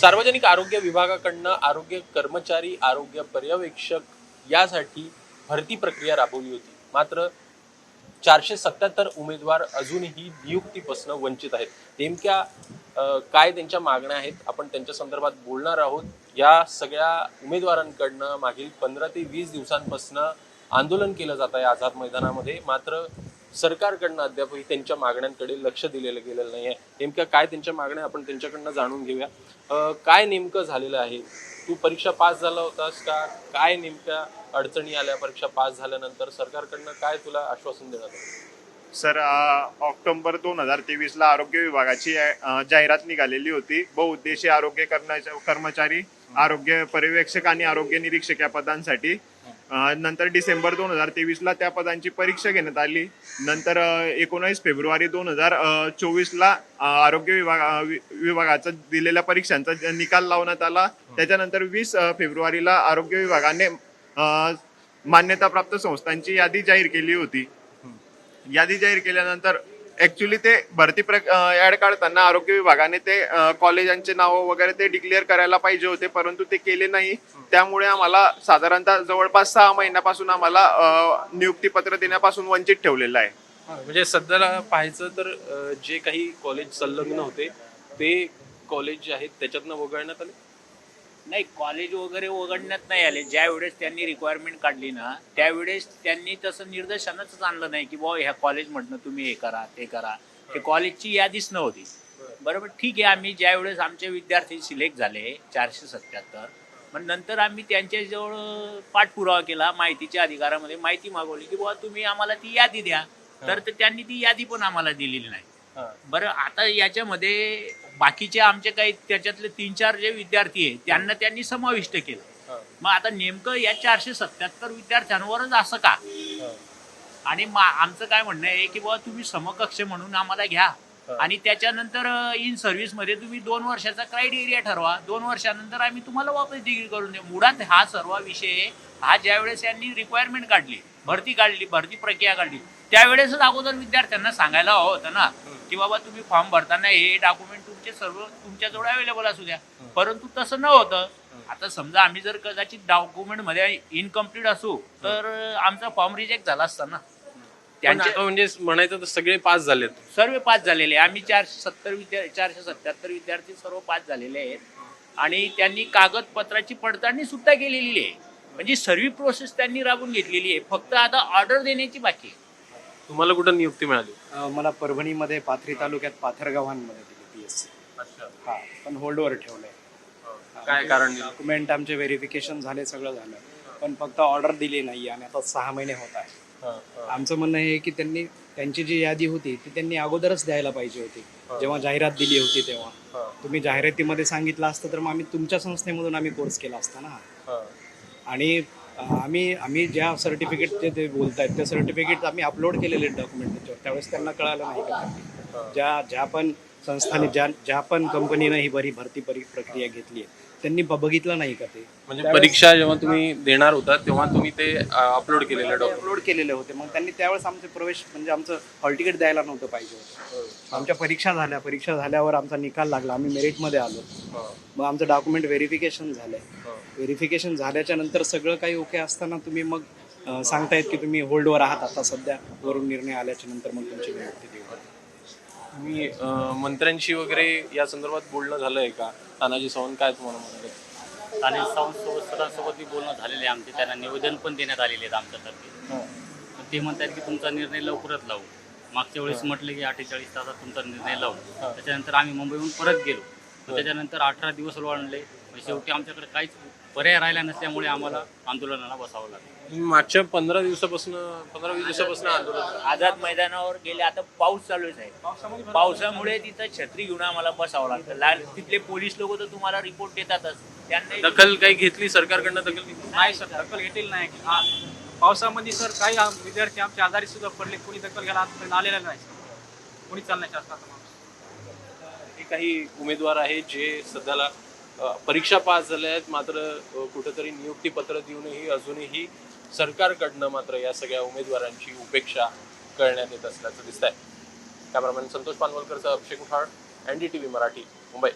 सार्वजनिक आरोग्य विभागाकडनं आरोग्य कर्मचारी आरोग्य पर्यवेक्षक यासाठी भरती प्रक्रिया राबवली होती. मात्र चारशे सत्याहत्तर उमेदवार अजूनही नियुक्तीपासून वंचित आहेत. नेमक्या काय त्यांच्या मागण्या आहेत आपण त्यांच्या संदर्भात बोलणार आहोत. या सगळ्या उमेदवारांकडनं मागील पंधरा ते वीस दिवसांपासून आंदोलन केलं जात आहे आझाद मैदानामध्ये. मात्र सरकारकडनं अद्यापही त्यांच्या मागण्यांकडे लक्ष दिलेलं गेलेलं नाही आहे नेमक्या काय त्यांच्या मागण्या आपण त्यांच्याकडनं जाणून घेऊया. काय नेमकं झालेलं आहे? तू परीक्षा पास झाला होतास का? काय नेमक्या अडचणी आल्या परीक्षा पास झाल्यानंतर? सरकारकडनं काय तुला आश्वासन देण्यात आलं? सर ऑक्टोबर दोन हजार तेवीसला आरोग्य विभागाची जाहिरात निघालेली होती. बहुउद्देशीय आरोग्य कर्मचारी आरोग्य पर्यवेक्षक आणि आरोग्य निरीक्षक या पदांसाठी. नंतर डिसेंबर दोन हजार तेवीसला त्या पदांची परीक्षा घेण्यात आली. नंतर एकोणावीस फेब्रुवारी दोन हजार चोवीसला आरोग्य विभाग वि- विभागाचा दिलेल्या परीक्षांचा ज- निकाल लावण्यात आला. त्याच्यानंतर वीस फेब्रुवारीला आरोग्य विभागाने अ, मान्यताप्राप्त संस्थांची यादी जाहीर केली होती. यादी जाहीर केल्यानंतर ऍक्च्युली ते भरती प्र ऍड काढताना आरोग्य विभागाने ते कॉलेजांचे नाव वगैरे ते डिक्लेअर करायला पाहिजे होते परंतु ते केले नाही. त्यामुळे आम्हाला साधारणतः जवळपास सहा महिन्यापासून आम्हाला नियुक्तीपत्र देण्यापासून वंचित ठेवलेलं आहे. म्हणजे सध्याला पाहायचं तर जे काही कॉलेज संलग्न होते ते कॉलेज जे आहेत त्याच्यातनं वगळण्यात आले? नाही कॉलेज वगैरे उघडण्यात नाही आले. ज्या वेळेस त्यांनी रिक्वायरमेंट काढली ना त्यावेळेस त्यांनी तसं निर्देशनच आणलं नाही की बुवा ह्या कॉलेजमधनं तुम्ही हे करा ते करा. ते कॉलेजची यादीच नव्हती. बरोबर ठीक आहे आम्ही ज्या वेळेस आमचे विद्यार्थी सिलेक्ट झाले चारशे सत्याहत्तर मग नंतर आम्ही त्यांच्याजवळ पाठपुरावा केला माहितीच्या अधिकारामध्ये माहिती मागवली की बुवा तुम्ही आम्हाला ती यादी द्या. तर त्यांनी ती यादी पण आम्हाला दिलेली नाही. बरं आता याच्यामध्ये बाकीचे आमचे काही त्याच्यातले तीन चार जे विद्यार्थी आहेत त्यांना त्यांनी समाविष्ट केलं. मग आता नेमकं या चारशे सत्याहत्तर विद्यार्थ्यांवरच असं का? आणि आमचं काय म्हणणं आहे की बाबा तुम्ही समकक्ष म्हणून आम्हाला घ्या. आणि त्याच्यानंतर इन सर्व्हिसमध्ये तुम्ही दोन वर्षाचा क्रायटेरिया ठरवा. दोन वर्षानंतर आम्ही तुम्हाला वापस डिग्री करून देऊ. मुळात हा सर्व विषय हा ज्यावेळेस यांनी रिक्वायरमेंट काढली भरती काढली भरती प्रक्रिया काढली त्यावेळेसच अगोदर विद्यार्थ्यांना सांगायला हवं होतं ना. की बाबा तुम्ही फॉर्म भरताना हे डॉक्युमेंट तुमचे सर्व तुमच्याजवळ अवेलेबल असू द्या. परंतु तसं न होतं आता समजा आम्ही जर कदाचित डॉक्युमेंटमध्ये इनकम्प्लीट असू तर आमचा फॉर्म रिजेक्ट झाला असता ना. पण त्यांचे आता म्हणजे म्हणायचं तर सगळे पास झालेत. सर्व पास झालेले. आम्ही चारशे सत्तर विद्या चारशे सत्याहत्तर विद्यार्थी सर्व पास झालेले आहेत. आणि त्यांनी कागदपत्राची पडताळणी सुद्धा केलेली आहे. म्हणजे सर्व प्रोसेस त्यांनी राबून घेतलेली आहे. फक्त आता ऑर्डर देण्याची बाकी आहे. तुम्हाला कुठं नियुक्ती मिळाली? अ, मला परभणीमध्ये पाथरी तालुक्यात पाथरगावांमध्ये दिली पी एस सी. हा पण होल्डवर ठेवलंय. काय कारण दिलं? डॉक्युमेंट आमचे व्हेरिफिकेशन झाले सगळं झालं. पण फक्त ऑर्डर दिली नाही आणि आता सहा महिने होत आहे. आमचं म्हणणं हे की त्यांनी त्यांची जी यादी होती ती त्यांनी अगोदरच द्यायला पाहिजे होती. जेव्हा जाहिरात दिली होती तेव्हा. तुम्ही जाहिरातीमध्ये सांगितलं असतं तर मग आम्ही तुमच्या संस्थेमधून आम्ही कोर्स केला असता ना. आणि आम्ही आम्ही ज्या सर्टिफिकेट जे ते आहेत त्या सर्टिफिकेट आम्ही अपलोड केलेले डॉक्युमेंट त्याच्यावर. त्यावेळेस त्यांना कळालं नाही का? ज्या ज्या पण संस्थाने ज्या ज्या पण कंपनीनं ही बरी भरती परी प्रक्रिया घेतली आहे त्यांनी ब- बघितलं नाही का ते? म्हणजे परीक्षा जेव्हा तुम्ही देणार होता तेव्हा तुम्ही ते अपलोड केलेलं डॉक्युमेंट अपलोड केलेले होते. मग त्यांनी त्यावेळेस आमचे प्रवेश म्हणजे आमचं हॉल तिकीट द्यायला नव्हतं पाहिजे होतं. आमच्या परीक्षा झाल्या. परीक्षा झाल्यावर आमचा निकाल लागला. आम्ही मेरिटमध्ये आलो. मग आमचं डॉक्युमेंट व्हेरिफिकेशन झालंय. व्हेरिफिकेशन झाल्याच्यानंतर सगळं काही ओके असताना तुम्ही मग अं, सांगतायत की तुम्ही होल्डवर आहात आता सध्या. वरून निर्णय आल्याच्यानंतर मग तुमची नियुक्ती देऊ. मी मंत्र्यांशी वगैरे या संदर्भात बोलणं झालंय का? तानाजी सावंत काय तुम्हाला म्हणाले आणि संस्थासोबत सरांसोबत बोलणं झालेले आहे आमचे. त्यांना निवेदन पण देण्यात आलेले आहेत आमच्यातर्फे पण ते म्हणतात की तुमचा निर्णय लवकरच लावू. मागच्या वेळेस म्हटलं की अठ्ठेचाळीस तासात तुमचा निर्णय लावू. त्याच्यानंतर आम्ही मुंबईहून परत गेलो. तर त्याच्यानंतर अठरा दिवस वाढले. शेवटी आमच्याकडे काहीच पर्याय राहिला नसल्यामुळे आम्हाला आंदोलनाला बसावं लागलं. मागच्या पंधरा दिवसापासून पंधरा वीस दिवसापासून आंदोलन आझाद मैदानावर गेले आता पाऊस चालूच आहे पावसामुळे तिथं छत्री घेऊन आम्हाला बसावं लागतं. लाल तिथले पोलीस लोक तर तुम्हाला रिपोर्ट देतातच. त्यांना दखल काही घेतली सरकारकडनं दखल घेतली? नाही सर दखल घेतील नाही. हा, पावसामध्ये सर काही आम- विद्यार्थी आमचे आजारी सुद्धा पडले. कोणी दखल घ्यायला आजपर्यंत आलेलं नाही सर. कोणी चालण्याचे असतात हे काही उमेदवार आहेत जे सध्याला परीक्षा पास झाल्या आहेत. मात्र कुठेतरी नियुक्ती पत्र देऊनही अजूनही सरकारकडनं मात्र या सगळ्या उमेदवारांची उपेक्षा करण्यात येत असल्याचं दिसत आहे cameraman Santosh पानवलकरचा Abhishek Uthal N D T V Marathi Mumbai.